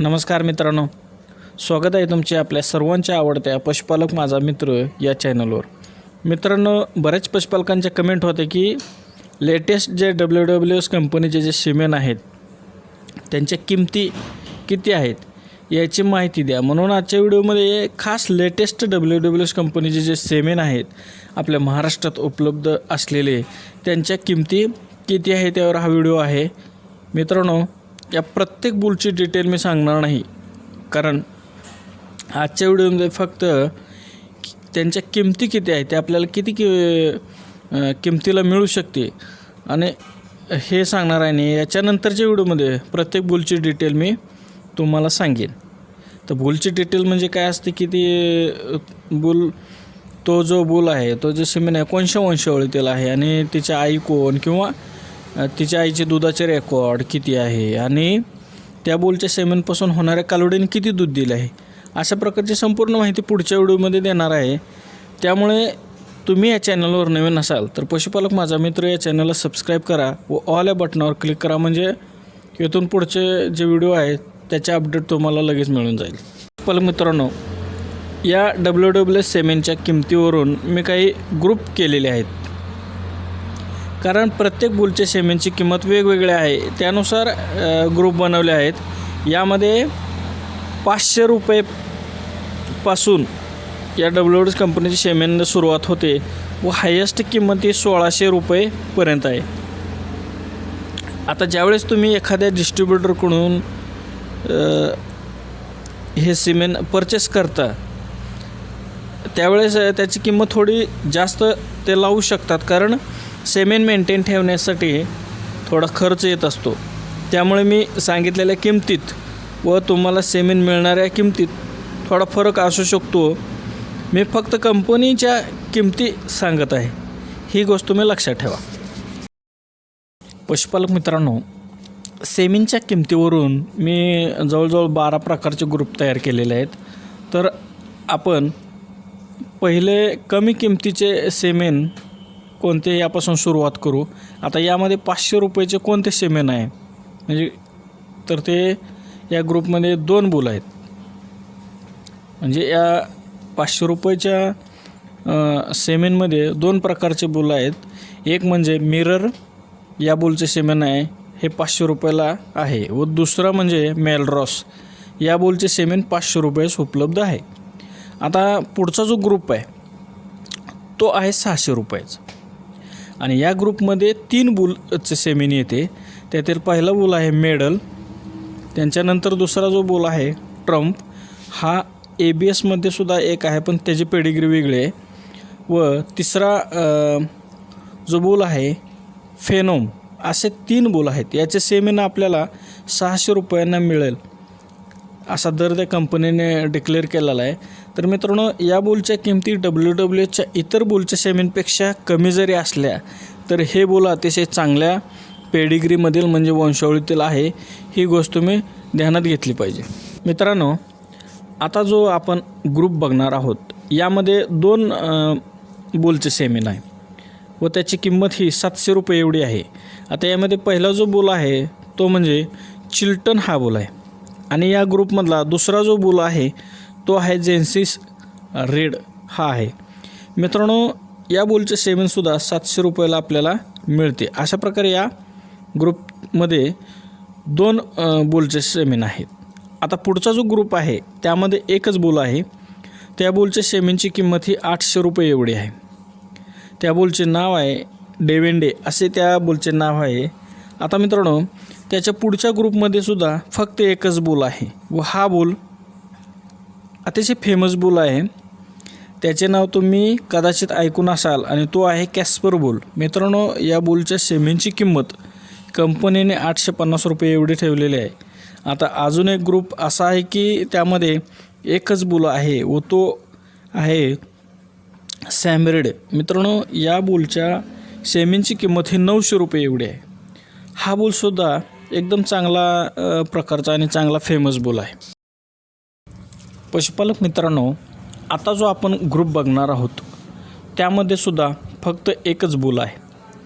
नमस्कार मित्रांनो. स्वागत आहे तुमचे आपल्या सर्वांच्या आवडत्या पशुपालक माझा मित्र या चॅनलवर. मित्रांनो बऱ्याच पशुपालकांच्या कमेंट होते की latest J W W S कंपनीचे जे सिमेन आहेत त्यांच्या किमती किती आहेत याची माहिती द्या. म्हणून आजच्या व्हिडिओमध्ये खास लेटेस्ट डब्ल्यू डब्ल्यू एस कंपनीचे जे सेमेन आहेत आपल्या महाराष्ट्रात उपलब्ध असलेले त्यांच्या किमती किती आहे त्यावर हा व्हिडिओ आहे. मित्रांनो या प्रत्येक बुलची डिटेल मी सांगणार नाही. कारण आजच्या व्हिडिओमध्ये फक्त त्यांच्या किमती किती आहेत ते आपल्याला किती कि किमतीला मिळू शकते. आणि हे सांगणार आहे आणि याच्यानंतरच्या व्हिडिओमध्ये प्रत्येक बुलची डिटेल मी तुम्हाला सांगेन. तर बुलची डिटेल म्हणजे काय असते की ती बुल तो जो बुल आहे तो जो सिमेन आहे कोणशा वंशावळीतील आहे आणि तिच्या आई कोण किंवा तिच्या आईचे दुधाचे रेकॉर्ड किती आहे? आणि त्या बोलच्या सेमेनपासून होणाऱ्या कालवडीने किती दूध दिलं आहे? अशा प्रकारची संपूर्ण माहिती पुढच्या व्हिडिओमध्ये देणार आहे. त्यामुळे तुम्ही या चॅनलवर नवीन असाल तर पशुपालक माझा मित्र या चॅनलला सबस्क्राईब करा व ऑल या बटनावर क्लिक करा. म्हणजे इथून पुढचे जे व्हिडिओ आहेत त्याचे अपडेट तुम्हाला लगेच मिळून जाईल. पालक मित्रांनो या डब्ल्यू डब्ल्यू एस सेमेनच्या किमतीवरून मी काही ग्रुप केलेले आहेत. कारण प्रत्येक बुलच्या सेमेंटची किंमत वेगवेगळी आहे. त्यानुसार ग्रुप बनवले आहेत. यामध्ये पाचशे रुपयेपासून या डब्ल्यू डीज कंपनीची सेमेंट सुरुवात होते व हायेस्ट किंमत ही सोळाशे रुपयेपर्यंत आहे. आता ज्यावेळेस तुम्ही एखाद्या डिस्ट्रीब्युटरकडून हे सिमेंट परचेस करता त्यावेळेस त्याची किंमत थोडी जास्त ते लावू शकतात. कारण सेमेन मेंटेन ठेवण्यासाठी थोडा खर्च येत असतो. त्यामुळे मी सांगितलेल्या किमतीत व तुम्हाला सेमेन मिळणाऱ्या किमतीत थोडा फरक असू शकतो. मी फक्त कंपनीच्या किमती सांगत आहे. ही गोष्ट तुम्ही लक्षात ठेवा. पशुपालक मित्रांनो सेमिनच्या किमतीवरून मी जवळजवळ बारा प्रकारचे ग्रुप तयार केलेले आहेत. तर आपण पहिले कमी किमतीचे सेमेन कोणते यापासून सुरुवात करू? आता यामध्ये पाचशे रुपयाचे कोणते सेमेन आहे? म्हणजे तर ते या ग्रुपमध्ये दोन बुल आहेत. म्हणजे या पाचशे रुपयाच्या सेमेनमध्ये दोन प्रकारचे बुल आहेत. एक म्हणजे मिरर या बुलचे सेमेन आहे. हे पाचशे रुपयाला आहे. व दुसरं म्हणजे मेलरॉस या बुलचे सेमेन पाचशे रुपयास उपलब्ध आहे. आता पुढचा जो ग्रुप आहे तो आहे सहाशे रुपयाचा. आणि या ग्रुपमध्ये तीन बुलचे सेमिन येते. त्यातील पहिला बुल आहे मेडल. त्यांच्यानंतर दुसरा जो बुल आहे ट्रम्प हा ए बी एसमध्ये सुद्धा एक आहे पण त्याची पेडिग्री वेगळी आहे. व तिसरा जो बुल आहे फेनोम असे तीन बुल आहेत. याचे सेमिन आपल्याला सहाशे रुपयांना मिळेल. असा दर त्या कंपनीने डिक्लेअर केलेला आहे. तर मित्रांनो या बोलच्या किमती डब्ल्यू डब्ल्यू एचच्या इतर बुलच्या सेमींपेक्षा कमी जरी असल्या तर हे बोल अतिशय चांगल्या पेडिग्रीमधील म्हणजे वंशावळीतील आहे. ही गोष्ट तुम्ही ध्यानात घेतली पाहिजे. मित्रांनो आता जो आपण ग्रुप बघणार आहोत यामध्ये दोन बोलचे सेमीन आहे व त्याची किंमत ही सातशे रुपये एवढी आहे. आता यामध्ये पहिला जो बोल आहे तो म्हणजे चिल्टन हा बोल आहे. आणि या ग्रुपमधला दुसरा जो बोल आहे तो आहे जेन्सिस रेड हा आहे. मित्रांनो या बोलचे सेवनसुद्धा सातशे रुपयाला आपल्याला मिळते. अशा प्रकारे या ग्रुपमध्ये दोन बोलचे सेमिन सेमेन आहेत. आता पुढचा जो ग्रुप आहे त्यामध्ये एकच बोल आहे. त्या बोलच्या सेमेनची किंमत ही आठशे रुपये एवढी आहे. त्या बोलचे नाव आहे डेवेंडे असे त्या बोलचे नाव आहे. आता मित्रांनो त्याच्या पुढच्या ग्रुपमध्ये सुद्धा फक्त एकच बोल आहे व हा बोल अतिशय फेमस बुल आहे. त्याचे नाव तुम्ही कदाचित ऐकून असाल आणि तो आहे कॅस्पर बुल. मित्रांनो या बुलच्या सेमींची किंमत कंपनीने आठशे पन्नास रुपये एवढी ठेवलेली आहे. आता अजून एक ग्रुप असा आहे की त्यामध्ये एकच बुल आहे व तो आहे सॅमरेड मित्रांनो या बुलच्या सेमींची किंमत ही नऊशे रुपये एवढी आहे. हा बुलसुद्धा एकदम चांगला प्रकारचा आणि चांगला फेमस बुल आहे. पशुपालक मित्रांनो आता जो आपण ग्रुप बघणार आहोत त्यामध्ये सुद्धा फक्त एकच बोल आहे.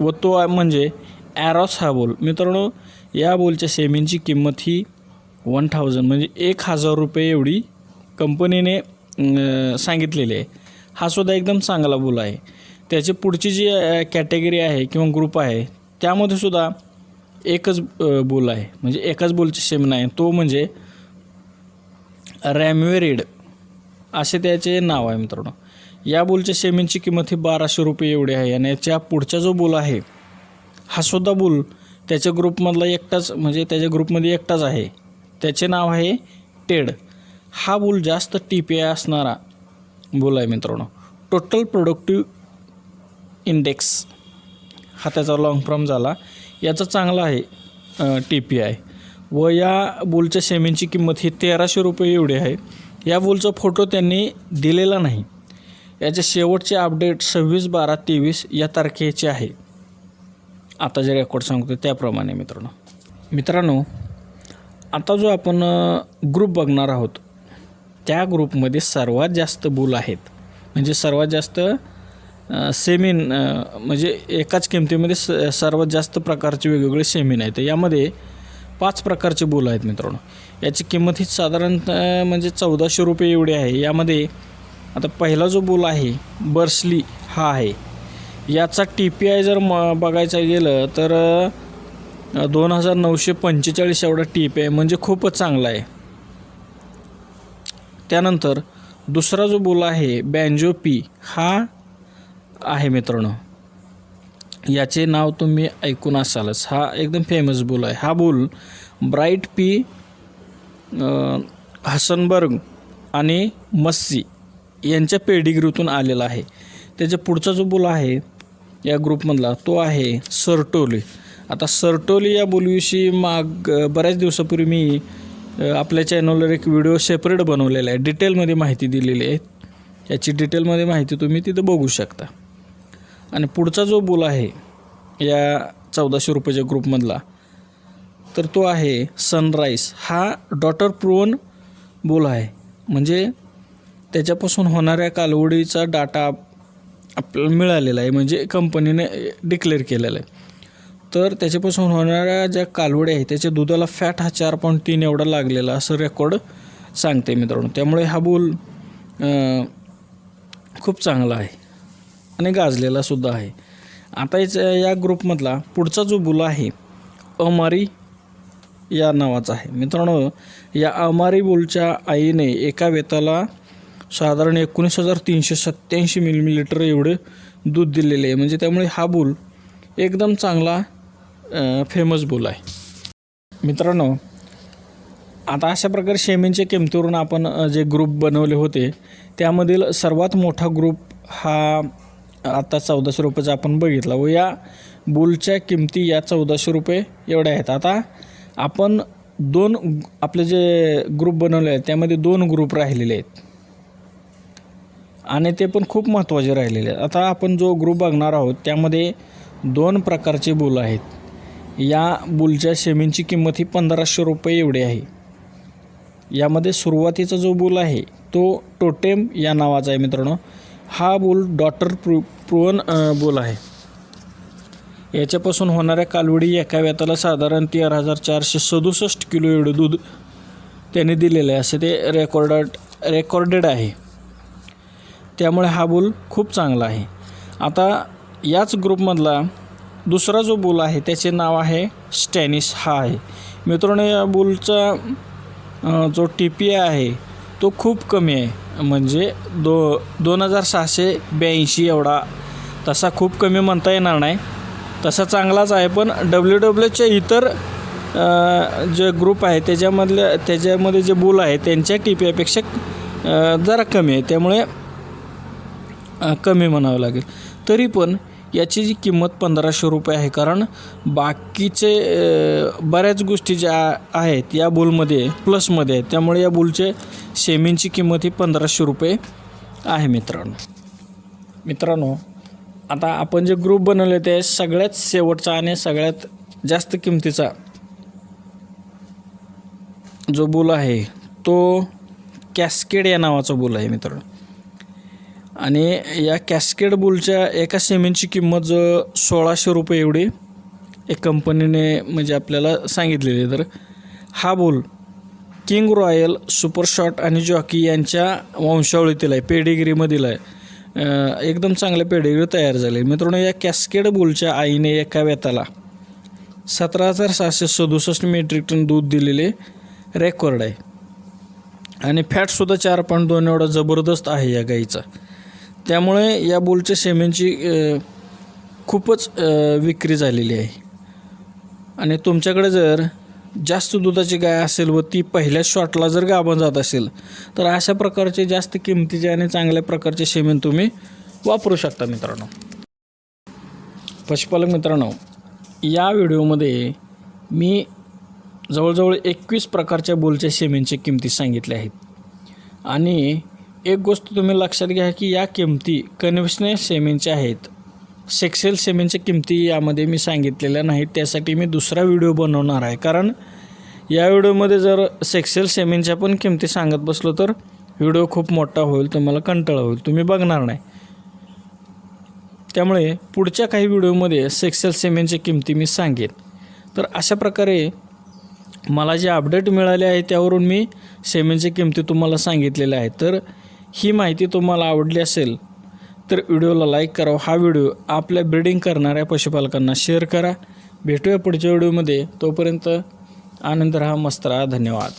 व तो म्हणजे ॲरॉस हा बोल मित्रांनो या बोलच्या सेमींची किंमत ही वन थाउजंड म्हणजे एक हजार रुपये एवढी कंपनीने सांगितलेली आहे. हा सुद्धा एकदम चांगला बोल आहे. त्याची पुढची जी कॅटेगरी आहे किंवा ग्रुप आहे त्यामध्ये सुद्धा एकच बोल आहे. म्हणजे एकाच बोलची सेम नाही तो म्हणजे रॅमवेरिड असे त्याचे नाव आहे मित्रांनो. या बुलच्या शेमींची किंमत ही बाराशे रुपये एवढी आहे आणि याच्या पुढचा जो बुल आहे हा सुद्धा बुल त्याच्या ग्रुपमधला एकटाच म्हणजे त्याच्या ग्रुपमध्ये एकटाच आहे. त्याचे नाव आहे टेड. हा बुल जास्त टी पी आय असणारा बुल आहे मित्रांनो. टोटल प्रोडक्टिव्ह इंडेक्स हा त्याचा लाँग फॉर्म झाला. याचा चांगला आहे टी पी आय व या बोलच्या शेमींची किंमत ही तेराशे रुपये एवढी आहे. या बोलचा फोटो त्यांनी दिलेला नाही. याचे शेवटचे अपडेट सव्वीस बारा तेवीस या तारखेचे आहे. आता जे रेकॉर्ड सांगतो त्याप्रमाणे मित्रांनो. मित्रांनो आता जो आपण ग्रुप बघणार आहोत त्या ग्रुपमध्ये सर्वात जास्त बुल आहेत. म्हणजे सर्वात जास्त सेमिन म्हणजे एकाच किमतीमध्ये स सर्वात जास्त प्रकारचे वेगवेगळे सेमिन आहेत. यामध्ये पाच प्रकारचे बोल आहेत मित्रांनो. याची किंमत ही साधारणतः म्हणजे चौदाशे रुपये एवढी आहे. यामध्ये आता पहिला जो बोल आहे बर्सली हा आहे. याचा टी पी आय जर म बघायचं गेलं तर दोन हजार नऊशे पंचेचाळीस एवढा टी पी आय म्हणजे खूपच चांगला आहे. त्यानंतर दुसरा जो बोल आहे बँजो पी हा आहे मित्रांनो. याचे नाव तुम्ही ऐकून असालच. हा एकदम फेमस बुल आहे. हा बुल ब्राईट पी हसनबर्ग आणि मस्सी यांच्या पेडिग्रीतून आलेला आहे. त्याच्या पुढचा जो बुल आहे या ग्रुपमधला तो आहे सरटोली. आता सरटोली या बुलविषयी माग बऱ्याच दिवसापूर्वी मी आपल्या चॅनलवर एक व्हिडिओ सेपरेट बनवलेला आहे. डिटेलमध्ये माहिती दिलेली आहे. याची डिटेलमध्ये माहिती तुम्ही तिथं बघू शकता. आणि पुढचा जो बोल आहे या चौदाशे रुपयाच्या ग्रुपमधला तर तो आहे सनराईज हा डॉटर प्रोन बोल आहे. म्हणजे त्याच्यापासून होणाऱ्या कालवडीचा डाटा आपल्याला मिळालेला आहे. म्हणजे कंपनीने डिक्लेअर केलेला आहे. तर त्याच्यापासून होणाऱ्या ज्या कालवड्या आहेत त्याच्या दुधाला फॅट हा चार पॉईंट तीन एवढा लागलेला असं रेकॉर्ड सांगते मित्रांनो. त्यामुळे हा बुल खूप चांगला आहे. आणि गाजलेला सुद्धा आहे. आता याच्या या ग्रुपमधला पुढचा जो बुला आहे अमारी या नावाचा आहे. मित्रांनो या अमारी बुलच्या आईने एका वेताला साधारण एकोणीस हजार तीनशे सत्त्याऐंशी मिलीमिलिटर एवढे दूध दिलेले आहे. म्हणजे त्यामुळे हा बुल एकदम चांगला फेमस बुल आहे. मित्रांनो आता अशा प्रकारे शेमींच्या किमतीवरून आपण जे ग्रुप बनवले होते त्यामधील सर्वात मोठा ग्रुप हा आता चौदाशे रुपयाचा आपण बघितला. व या बुलच्या किमती या चौदाशे रुपये एवढ्या आहेत. आता आपण दोन आपले जे ग्रुप बनवले आहेत त्यामध्ये दोन ग्रुप राहिलेले आहेत. आणि ते पण खूप महत्त्वाचे राहिलेले आहेत. आता आपण जो ग्रुप बघणार आहोत त्यामध्ये दोन प्रकारचे बुल आहेत. या बुलच्या शेमींची किंमत ही पंधराशे रुपये एवढी आहे. यामध्ये सुरुवातीचा जो बुल आहे तो टोटेम या नावाचा आहे मित्रांनो. हा बोल डॉटर प्रू प्रुवन बोल आहे. याच्यापासून होणाऱ्या कालवडी एका व्यताला साधारण तेरा हजार चारशे सदुसष्ट किलो एवढं दूध त्याने दिलेलं आहे. असे ते रेकॉर्ड रेकॉर्डेड आहे. त्यामुळे हा बोल खूप चांगला आहे. आता याच ग्रुपमधला दुसरा जो बुल आहे त्याचे नाव आहे स्टॅनिस हा आहे. मित्रांनो या बुलचा जो टी पी आय आहे तो खूप कमी आहे. म्हणजे दो दोन हजार सहाशे ब्याऐंशी एवढा. तसा खूप कमी म्हणता येणार नाही. तसा चांगलाच आहे पण डब्ल्यू डब्ल्यूच्या इतर जे ग्रुप आहे त्याच्यामधल्या त्याच्यामध्ये जे बुल आहे त्यांच्या टी पी आयपेक्षा जरा कमी आहे. त्यामुळे कमी म्हणावं लागेल. तरी पण याची जी किंमत पंधराशे रुपये आहे कारण बाकीचे बऱ्याच गोष्टी ज्या आहेत या बुलमध्ये प्लसमध्ये आहेत त्यामुळे या बुलचे सेमींची किंमत ही पंधराशे रुपये आहे मित्रांनो. मित्रांनो आता आपण जे ग्रुप बनवले ते सगळ्यात शेवटचा आणि सगळ्यात जास्त किमतीचा जो बुल आहे तो कॅस्केड या नावाचा बुल आहे मित्रांनो. आणि या कॅस्केड बुलच्या एका सिमेंटची किंमत जो सोळाशे रुपये एवढी. एक कंपनीने म्हणजे आपल्याला सांगितलेली आहे. तर हा bull king royal super shot आणि जॉकी यांच्या वंशावळीतील आहे पेडिग्रीमधील आहे. एकदम चांगले पेडिग्री तयार झाले मित्रांनो या कॅस्केड बुलच्या आईने एका वेताला सतरा हजार सहाशे सदुसष्ट मेट्रिक टन दूध दिलेले रेकॉर्ड आहे. आणि फॅटसुद्धा चार पॉईंट दोन एवढा जबरदस्त आहे या गाईचा. त्यामुळे या बोलच्या शेमेंची खूपच विक्री झालेली आहे. आणि तुमच्याकडे जर जास्त दुधाची गाय असेल व ती पहिल्या शॉटला जर गाभण जात असेल तर अशा प्रकारचे जास्त किमतीचे आणि चांगल्या प्रकारचे शेमेन तुम्ही वापरू शकता मित्रांनो. पशुपालक मित्रांनो या व्हिडिओमध्ये मी जवळजवळ एकवीस प्रकारच्या बोलच्या शेमेंच्या किमती सांगितल्या आहेत. आणि एक गोष्ट तुम्ही लक्षात घ्या की या किमती कन्व्हेशनल सेमींच्या आहेत. सेक्सेल सेमींच्या किमती यामध्ये मी सांगितलेल्या नाहीत त्यासाठी मी दुसरा व्हिडिओ बनवणार आहे. कारण या व्हिडिओमध्ये जर सेक्सेल सेमींच्या पण किमती सांगत बसलो तर व्हिडिओ खूप मोठा होईल तुम्हाला कंटाळा होईल तुम्ही बघणार नाही. त्यामुळे पुढच्या काही व्हिडिओमध्ये सेक्सेल सेमेंटच्या किमती मी सांगेन. तर अशा प्रकारे मला जे अपडेट मिळाले आहे त्यावरून मी सेमेंटच्या किमती तुम्हाला सांगितलेल्या आहेत. तर ही माहिती तुम्हाला आवडली असेल तर व्हिडिओला लाईक करा. हा व्हिडिओ आपल्या ब्रिडिंग करणाऱ्या पशुपालकांना शेअर करा. भेटूया पुढच्या व्हिडिओमध्ये. तोपर्यंत आनंद राहा मस्त राहा. धन्यवाद.